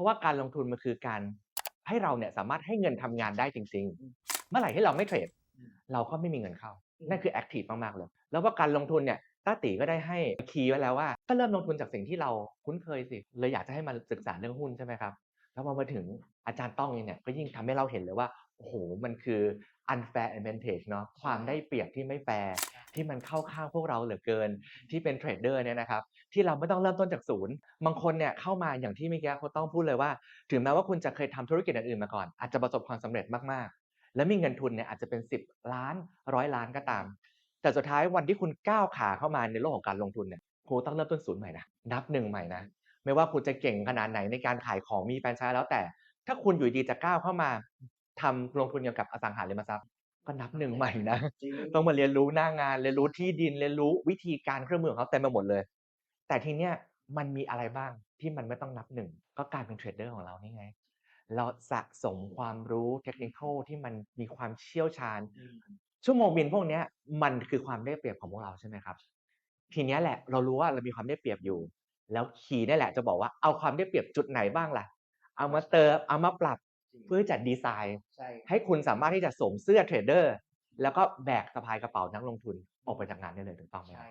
ราะว่าการลงทุนมันคือการให้เราเนี่ยสามารถให้เงินทำงานได้จริง ๆ เมื่อไหร่ที่เราไม่เทรดอืมเราก็ไม่มีเงินเข้าอืมนั่นคือแอคทีฟมากๆเลย แล้วว่าการลงทุนเนี่ยต้าตีก็ได้ให้คีย์ไว้แล้วว่า ก็เริ่มลงทุนจากสิ่งที่เราคุ้นเคยสิ เลยอยากจะให้มาศึกษาเรื่องหุ้นใช่ไหมครับ แล้วพอมาถึงอาจารย์ต้องเองเนี่ยก็ยิ่งทำให้เราเห็นเลยว่า โอ้โห มันคือ unfair advantage เนาะความได้เปรียบที่ไม่แฟร์ ที่มันเข้าข้างพวกเราเหลือเกิน ที่เป็นเทรดเดอร์เนี่ยนะครับที่เราไม่ต้องเริ่มต้นจากศูนย์บางคนเนี่ยเข้ามาอย่างที่เมื่อกี้เขาต้องพูดเลยว่า ถึงแม้ว่าคุณจะเคยทำธุรกิจอื่นๆมาก่อน อาจจะประสบความสำเร็จมากๆ และมีเงินทุนเนี่ยอาจจะเป็น 10 ล้านร้อยล้านก็ตาม แต่สุดท้ายวันที่คุณก้าวขาเข้ามาในโลกของการลงทุนเนี่ยคุณต้องเริ่มต้นศูนย์ใหม่นะนับหนึ่งใหม่นะไม่ว่าคุณจะเก่งขนาดไหนในการขายของมีแฟรนไชส์แล้วแต่ ถ้าคุณอยู่ดีจะก้าวเข้ามาทำลงทุนเกี่ยวกับอสังหาริมทรัพย์ ก็นับหนึ่งใหม่นะจริงต้องมาเรียนรู้หน้างาน เรียนรู้ที่ดิน เรียนรู้วิธีการเครื่องมือของเขาเต็มไปหมดเลย แต่ทีเนี้ยมันมีอะไรบ้างที่มันไม่ต้องนับหนึ่งก็การเป็นเทรดเดอร์ของเรานี่ไง เราสะสมความรู้เทคนิคที่มันมีความเชี่ยวชาญอืมชั่วโมงบินพวกเนี้ยมันคือความได้เปรียบของพวกเราใช่ไหมครับ ทีเนี้ยแหละเรารู้ว่าเรามีความได้เปรียบอยู่ แล้วคีย์นี่แหละจะบอกว่าเอาความได้เปรียบจุดไหนบ้างล่ะ เอามาเติมเอามาปรับจริงเพื่อจัดดีไซน์ใช่ให้คุณสามารถที่จะสวมเสื้อเทรดเดอร์ แล้วก็แบกสะพายกระเป๋านักลงทุนออกไปจากงานได้เลยถูกต้องไหมคใช่รับ